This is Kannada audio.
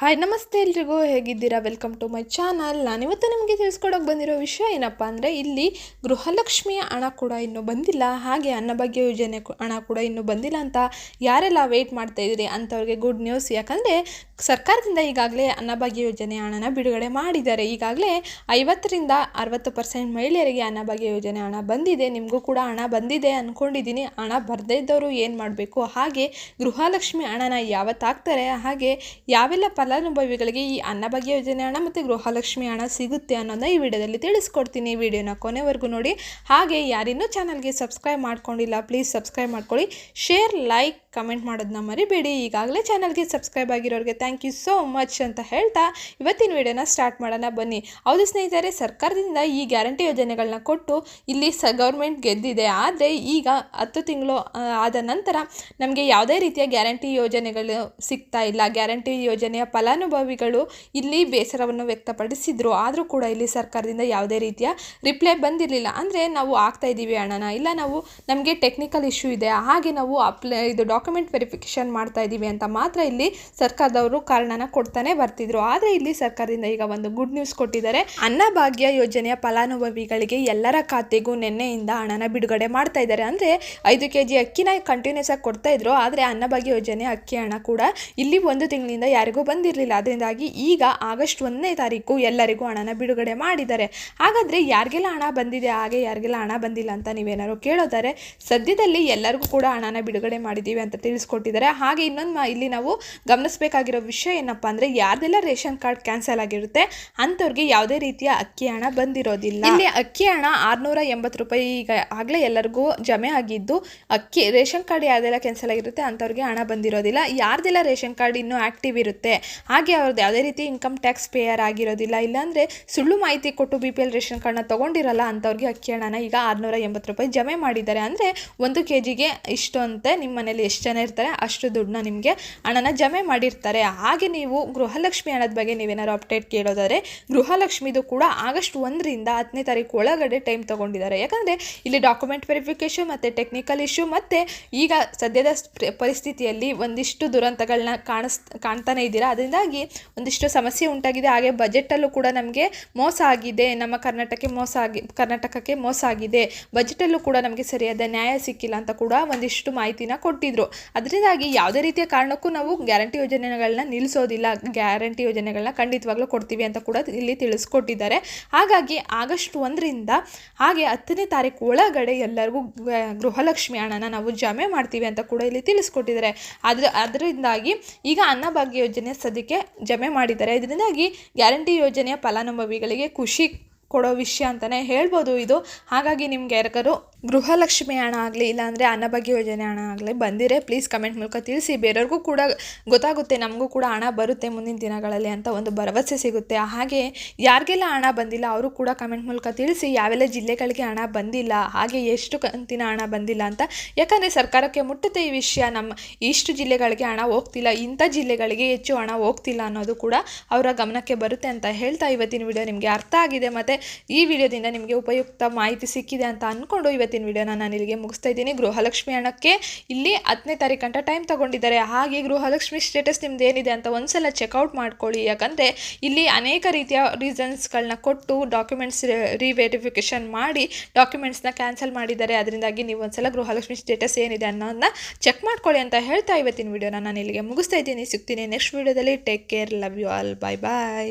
ಹಾಯ್ ನಮಸ್ತೆ ಎಲ್ರಿಗೂ, ಹೇಗಿದ್ದೀರಾ? ವೆಲ್ಕಮ್ ಟು ಮೈ ಚಾನಲ್ ನಾನಿವತ್ತು ನಿಮಗೆ ತಿಳಿಸ್ಕೊಡೋಕೆ ಬಂದಿರೋ ವಿಷಯ ಏನಪ್ಪ ಅಂದರೆ, ಇಲ್ಲಿ ಗೃಹಲಕ್ಷ್ಮಿಯ ಹಣ ಕೂಡ ಇನ್ನೂ ಬಂದಿಲ್ಲ. ಹಾಗೆ ಅನ್ನಭಾಗ್ಯ ಯೋಜನೆ ಹಣ ಕೂಡ ಇನ್ನೂ ಬಂದಿಲ್ಲ ಅಂತ ಯಾರೆಲ್ಲ ವೆಯ್ಟ್ ಮಾಡ್ತಾ ಇದ್ದೀರಿ ಅಂಥವ್ರಿಗೆ ಗುಡ್ ನ್ಯೂಸ್ ಯಾಕಂದರೆ, ಸರ್ಕಾರದಿಂದ ಈಗಾಗಲೇ ಅನ್ನಭಾಗ್ಯ ಯೋಜನೆ ಹಣನ ಬಿಡುಗಡೆ ಮಾಡಿದ್ದಾರೆ. ಈಗಾಗಲೇ ಐವತ್ತರಿಂದ ಅರವತ್ತು ಪರ್ಸೆಂಟ್ ಮಹಿಳೆಯರಿಗೆ ಅನ್ನಭಾಗ್ಯ ಯೋಜನೆ ಹಣ ಬಂದಿದೆ. ನಿಮಗೂ ಕೂಡ ಹಣ ಬಂದಿದೆ ಅಂದ್ಕೊಂಡಿದ್ದೀನಿ ಹಣ ಬರದೇ ಇದ್ದವರು ಏನು ಮಾಡಬೇಕು? ಹಾಗೆ ಗೃಹಲಕ್ಷ್ಮಿ ಹಣನ ಯಾವತ್ತು ಹಾಕ್ತಾರೆ ಹಾಗೆ ಯಾವೆಲ್ಲ ಫಲಾನುಭವಿಗಳಿಗೆ ಈ ಅನ್ನಭಾಗ್ಯ ಯೋಜನೆ ಹಣ ಮತ್ತು ಗೃಹಲಕ್ಷ್ಮಿ ಹಣ ಸಿಗುತ್ತೆ ಅನ್ನೋದನ್ನ ಈ ವಿಡಿಯೋದಲ್ಲಿ ತಿಳಿಸ್ಕೊಡ್ತೀನಿ. ವಿಡಿಯೋನ ಕೊನೆವರೆಗೂ ನೋಡಿ. ಹಾಗೆ ಯಾರಿನ್ನೂ ಚಾನಲ್ಗೆ ಸಬ್ಸ್ಕ್ರೈಬ್ ಮಾಡ್ಕೊಂಡಿಲ್ಲ ಪ್ಲೀಸ್ ಸಬ್ಸ್ಕ್ರೈಬ್ ಮಾಡ್ಕೊಳ್ಳಿ. ಶೇರ್ ಲೈಕ್ ಕಮೆಂಟ್ ಮಾಡೋದನ್ನ ಮರಿಬೇಡಿ. ಈಗಾಗಲೇ ಚಾನಲ್ಗೆ ಸಬ್ಸ್ಕ್ರೈಬ್ ಆಗಿರೋರಿಗೆ ಥ್ಯಾಂಕ್ ಯು ಸೋ ಮಚ್ ಅಂತ ಹೇಳ್ತಾ ಇವತ್ತಿನ ವಿಡಿಯೋನ ಸ್ಟಾರ್ಟ್ ಮಾಡೋಣ ಬನ್ನಿ. ಹೌದು ಸ್ನೇಹಿತರೆ, ಸರ್ಕಾರದಿಂದ ಈ ಗ್ಯಾರಂಟಿ ಯೋಜನೆಗಳನ್ನ ಕೊಟ್ಟು ಇಲ್ಲಿ ಸ ಗೌರ್ಮೆಂಟ್ ಗೆದ್ದಿದೆ. ಆದರೆ ಈಗ ಹತ್ತು ತಿಂಗಳು ಆದ ನಂತರ ನಮಗೆ ಯಾವುದೇ ರೀತಿಯ ಗ್ಯಾರಂಟಿ ಯೋಜನೆಗಳು ಸಿಗ್ತಾ ಇಲ್ಲ. ಗ್ಯಾರಂಟಿ ಯೋಜನೆಯ ಫಲಾನುಭವಿಗಳು ಇಲ್ಲಿ ಬೇಸರವನ್ನು ವ್ಯಕ್ತಪಡಿಸಿದ್ರು. ಆದರೂ ಕೂಡ ಇಲ್ಲಿ ಸರ್ಕಾರದಿಂದ ಯಾವುದೇ ರೀತಿಯ ರಿಪ್ಲೈ ಬಂದಿರಲಿಲ್ಲ. ಅಂದರೆ ನಾವು ಆಗ್ತಾ ಇದ್ದೀವಿ ಹಣನ ಇಲ್ಲ, ನಾವು ನಮಗೆ ಟೆಕ್ನಿಕಲ್ ಇಶ್ಯೂ ಇದೆ. ಹಾಗೆ ನಾವು ಅಪ್ಲೈ ಇದು ಡಾಕ್ಯುಮೆಂಟ್ ವೆರಿಫಿಕೇಷನ್ ಮಾಡ್ತಾ ಇದ್ದೀವಿ ಅಂತ ಮಾತ್ರ ಇಲ್ಲಿ ಸರ್ಕಾರದವರು ಕಾರಣನ ಕೊಡ್ತಾನೆ ಬರ್ತಿದ್ರು. ಆದರೆ ಇಲ್ಲಿ ಸರ್ಕಾರದಿಂದ ಈಗ ಒಂದು ಗುಡ್ ನ್ಯೂಸ್ ಕೊಟ್ಟಿದ್ದಾರೆ. ಅನ್ನಭಾಗ್ಯ ಯೋಜನೆಯ ಫಲಾನುಭವಿಗಳಿಗೆ ಎಲ್ಲರ ಖಾತೆಗೂ ನಿನ್ನೆಯಿಂದ ಹಣನ ಬಿಡುಗಡೆ ಮಾಡ್ತಾ ಇದ್ದಾರೆ. ಅಂದರೆ ಐದು ಕೆ ಜಿ ಅಕ್ಕಿನ ಕಂಟಿನ್ಯೂಸ್ ಆಗಿ ಕೊಡ್ತಾ ಇದ್ರು. ಆದರೆ ಅನ್ನಭಾಗ್ಯ ಯೋಜನೆ ಅಕ್ಕಿ ಹಣ ಕೂಡ ಇಲ್ಲಿ ಒಂದು ತಿಂಗಳಿಂದ ಯಾರಿಗೂ ಬಂದಿರಲಿಲ್ಲ. ಅದರಿಂದಾಗಿ ಈಗ ಆಗಸ್ಟ್ ಒಂದನೇ ತಾರೀಕು ಎಲ್ಲರಿಗೂ ಹಣನ ಬಿಡುಗಡೆ ಮಾಡಿದ್ದಾರೆ. ಹಾಗಾದರೆ ಯಾರಿಗೆಲ್ಲ ಹಣ ಬಂದಿದೆ, ಹಾಗೆ ಯಾರಿಗೆಲ್ಲ ಹಣ ಬಂದಿಲ್ಲ ಅಂತ ನೀವೇನಾದ್ರು ಕೇಳೋದಾರೆ ಸದ್ಯದಲ್ಲಿ ಎಲ್ಲರಿಗೂ ಕೂಡ ಹಣನ ಬಿಡುಗಡೆ ಮಾಡಿದ್ದೀವಿ ಅಂತ ತಿಳಿಸ್ಕೊಟ್ಟಿದ್ದಾರೆ. ಹಾಗೆ ಇನ್ನೊಂದು ಇಲ್ಲಿ ನಾವು ಗಮನಿಸಬೇಕಾಗಿರೋ ವಿಷಯ ಏನಪ್ಪ ಅಂದರೆ ಯಾರ್ದೆಲ್ಲ ರೇಷನ್ ಕಾರ್ಡ್ ಕ್ಯಾನ್ಸಲ್ ಆಗಿರುತ್ತೆ ಅಂಥವ್ರಿಗೆ ಯಾವುದೇ ರೀತಿಯ ಅಕ್ಕಿ ಹಣ ಬಂದಿರೋದಿಲ್ಲ. ಇಲ್ಲಿ ಅಕ್ಕಿ ಹಣ ಆರುನೂರ ಎಂಬತ್ತು ರೂಪಾಯಿ ಈಗ ಆಗಲೇ ಎಲ್ಲರಿಗೂ ಜಮೆ ಆಗಿದ್ದು ಅಕ್ಕಿ ರೇಷನ್ ಕಾರ್ಡ್ ಯಾವ್ದೆಲ್ಲ ಕ್ಯಾನ್ಸಲ್ ಆಗಿರುತ್ತೆ ಅಂಥವ್ರಿಗೆ ಹಣ ಬಂದಿರೋದಿಲ್ಲ. ಯಾರ್ದೆಲ್ಲ ರೇಷನ್ ಕಾರ್ಡ್ ಇನ್ನೂ ಆ್ಯಕ್ಟಿವ್ ಇರುತ್ತೆ, ಹಾಗೆ ಅವ್ರದ್ದು ಯಾವುದೇ ರೀತಿ ಇನ್ಕಮ್ ಟ್ಯಾಕ್ಸ್ ಪೇಯರ್ ಆಗಿರೋದಿಲ್ಲ, ಇಲ್ಲಾಂದರೆ ಸುಳ್ಳು ಮಾಹಿತಿ ಕೊಟ್ಟು ಬಿ ಪಿ ಎಲ್ ರೇಷನ್ ಕಾರ್ಡ್ನ ತೊಗೊಂಡಿರಲ್ಲ ಅಂಥವ್ರಿಗೆ ಅಕ್ಕಿ ಹಣನ ಈಗ ಆರುನೂರ ಎಂಬತ್ತು ರೂಪಾಯಿ ಜಮೆ ಮಾಡಿದ್ದಾರೆ. ಅಂದರೆ ಒಂದು ಕೆ ಜಿಗೆ ಇಷ್ಟು ಅಂತೆ ನಿಮ್ಮ ಮನೇಲಿ ಎಷ್ಟು ಜನ ಇರ್ತಾರೆ, ಅಷ್ಟು ದುಡ್ಡನ್ನ ನಿಮಗೆ ಹಣನ ಜಮೆ ಮಾಡಿರ್ತಾರೆ. ಹಾಗೆ ನೀವು ಗೃಹಲಕ್ಷ್ಮಿ ಹಣದ ಬಗ್ಗೆ ನೀವೇನಾದ್ರು ಅಪ್ಡೇಟ್ ಕೇಳೋದಾದರೆ, ಗೃಹಲಕ್ಷ್ಮಿದು ಕೂಡ ಆಗಸ್ಟ್ ಒಂದರಿಂದ ಹತ್ತನೇ ತಾರೀಕು ಒಳಗಡೆ ಟೈಮ್ ತೊಗೊಂಡಿದ್ದಾರೆ. ಯಾಕಂದರೆ ಇಲ್ಲಿ ಡಾಕ್ಯುಮೆಂಟ್ ವೆರಿಫಿಕೇಶನ್ ಮತ್ತು ಟೆಕ್ನಿಕಲ್ ಇಶ್ಯೂ ಮತ್ತು ಈಗ ಸದ್ಯದ ಪರಿಸ್ಥಿತಿಯಲ್ಲಿ ಒಂದಿಷ್ಟು ದುರಂತಗಳನ್ನ ಕಾಣಿಸ್, ಕಾಣ್ತಾನೆ ಇದ್ದೀರಾ? ಅದರಿಂದಾಗಿ ಒಂದಿಷ್ಟು ಸಮಸ್ಯೆ ಉಂಟಾಗಿದೆ. ಹಾಗೆ ಬಜೆಟಲ್ಲೂ ಕೂಡ ನಮಗೆ ಮೋಸ ಆಗಿದೆ. ನಮ್ಮ ಕರ್ನಾಟಕಕ್ಕೆ ಮೋಸ ಆಗಿ, ಕರ್ನಾಟಕಕ್ಕೆ ಮೋಸ ಆಗಿದೆ. ಬಜೆಟಲ್ಲೂ ಕೂಡ ನಮಗೆ ಸರಿಯಾದ ನ್ಯಾಯ ಸಿಕ್ಕಿಲ್ಲ ಅಂತ ಕೂಡ ಒಂದಿಷ್ಟು ಮಾಹಿತಿನ ಕೊಟ್ಟಿದ್ರು. ಅದರಿಂದಾಗಿ ಯಾವುದೇ ರೀತಿಯ ಕಾರಣಕ್ಕೂ ನಾವು ಗ್ಯಾರಂಟಿ ಯೋಜನೆಗಳನ್ನ ನಿಲ್ಲಿಸೋದಿಲ್ಲ. ಗ್ಯಾರಂಟಿ ಯೋಜನೆಗಳನ್ನ ಖಂಡಿತವಾಗ್ಲೂ ಕೊಡ್ತೀವಿ ಅಂತ ಕೂಡ ಇಲ್ಲಿ ತಿಳಿಸ್ಕೊಟ್ಟಿದ್ದಾರೆ. ಹಾಗಾಗಿ ಆಗಸ್ಟ್ ಒಂದರಿಂದ ಹಾಗೆ ಹತ್ತನೇ ತಾರೀಕು ಒಳಗಡೆ ಎಲ್ಲರಿಗೂ ಗೃಹಲಕ್ಷ್ಮಿ ಹಣನ ನಾವು ಜಮೆ ಮಾಡ್ತೀವಿ ಅಂತ ಕೂಡ ಇಲ್ಲಿ ತಿಳಿಸ್ಕೊಟ್ಟಿದ್ದಾರೆ. ಅದ್ರ ಅದರಿಂದಾಗಿ ಈಗ ಅನ್ನಭಾಗ್ಯ ಯೋಜನೆ ಸದ್ಯಕ್ಕೆ ಜಮೆ ಮಾಡಿದ್ದಾರೆ. ಇದರಿಂದಾಗಿ ಗ್ಯಾರಂಟಿ ಯೋಜನೆಯ ಫಲಾನುಭವಿಗಳಿಗೆ ಖುಷಿ ಕೊಡೋ ವಿಷಯ ಅಂತಲೇ ಹೇಳ್ಬೋದು ಇದು. ಹಾಗಾಗಿ ನಿಮ್ಗೆ ಯಾರಿಗಾರು ಗೃಹಲಕ್ಷ್ಮಿ ಹಣ ಆಗಲಿ, ಇಲ್ಲಾಂದರೆ ಅನ್ನಭಾಗ್ಯ ಯೋಜನೆ ಹಣ ಆಗಲಿ ಬಂದಿರೆ ಪ್ಲೀಸ್ ಕಮೆಂಟ್ ಮೂಲಕ ತಿಳಿಸಿ. ಬೇರೆಯವ್ರಿಗೂ ಕೂಡ ಗೊತ್ತಾಗುತ್ತೆ, ನಮಗೂ ಕೂಡ ಹಣ ಬರುತ್ತೆ ಮುಂದಿನ ದಿನಗಳಲ್ಲಿ ಅಂತ ಒಂದು ಭರವಸೆ ಸಿಗುತ್ತೆ. ಹಾಗೆ ಯಾರಿಗೆಲ್ಲ ಹಣ ಬಂದಿಲ್ಲ, ಅವರು ಕೂಡ ಕಮೆಂಟ್ ಮೂಲಕ ತಿಳಿಸಿ. ಯಾವೆಲ್ಲ ಜಿಲ್ಲೆಗಳಿಗೆ ಹಣ ಬಂದಿಲ್ಲ, ಹಾಗೆ ಎಷ್ಟು ಕಂತಿನ ಹಣ ಬಂದಿಲ್ಲ ಅಂತ. ಯಾಕಂದರೆ ಸರ್ಕಾರಕ್ಕೆ ಮುಟ್ಟುತ್ತೆ ಈ ವಿಷಯ. ನಮ್ಮ ಇಷ್ಟು ಜಿಲ್ಲೆಗಳಿಗೆ ಹಣ ಹೋಗ್ತಿಲ್ಲ, ಇಂಥ ಜಿಲ್ಲೆಗಳಿಗೆ ಹೆಚ್ಚು ಹಣ ಹೋಗ್ತಿಲ್ಲ ಅನ್ನೋದು ಕೂಡ ಅವರ ಗಮನಕ್ಕೆ ಬರುತ್ತೆ ಅಂತ ಹೇಳ್ತಾ ಇವತ್ತಿನ ವಿಡಿಯೋ ನಿಮಗೆ ಅರ್ಥ ಆಗಿದೆ. ಮತ್ತು ಈ ವಿಡಿಯೋದಿಂದ ನಿಮಗೆ ಉಪಯುಕ್ತ ಮಾಹಿತಿ ಸಿಕ್ಕಿದೆ ಅಂತ ಅಂದ್ಕೊಂಡು ಇವತ್ತಿನ ವಿಡಿಯೋನ ನಾನು ಇಲ್ಲಿಗೆ ಮುಗಿಸ್ತಾ ಇದ್ದೀನಿ. ಗೃಹಲಕ್ಷ್ಮಿ ಹಣಕ್ಕೆ ಇಲ್ಲಿ ಹತ್ತನೇ ತಾರೀಕು ಗಂಟ ಟೈಮ್ ತಗೊಂಡಿದ್ದಾರೆ. ಹಾಗೆ ಗೃಹಲಕ್ಷ್ಮಿ ಸ್ಟೇಟಸ್ ನಿಮ್ದು ಏನಿದೆ ಅಂತ ಒಂದ್ಸಲ ಚೆಕ್ಔಟ್ ಮಾಡ್ಕೊಳ್ಳಿ. ಯಾಕಂದರೆ ಇಲ್ಲಿ ಅನೇಕ ರೀತಿಯ ರೀಸನ್ಸ್ಗಳನ್ನ ಕೊಟ್ಟು ಡಾಕ್ಯುಮೆಂಟ್ಸ್ ರಿವೆರಿಫಿಕೇಷನ್ ಮಾಡಿ ಡಾಕ್ಯುಮೆಂಟ್ಸ್ನ ಕ್ಯಾನ್ಸಲ್ ಮಾಡಿದ್ದಾರೆ. ಅದರಿಂದಾಗಿ ನೀವು ಒಂದ್ಸಲ ಗೃಹಲಕ್ಷ್ಮಿ ಸ್ಟೇಟಸ್ ಏನಿದೆ ಅನ್ನೋದನ್ನ ಚೆಕ್ ಮಾಡ್ಕೊಳ್ಳಿ ಅಂತ ಹೇಳ್ತಾ ಇವತ್ತಿನ ವಿಡಿಯೋನ ನಾನು ಇಲ್ಲಿಗೆ ಮುಗಿಸ್ತಾ ಇದ್ದೀನಿ. ಸಿಗ್ತೀನಿ ನೆಕ್ಸ್ಟ್ ವಿಡಿಯೋದಲ್ಲಿ. Take care love you all bye bye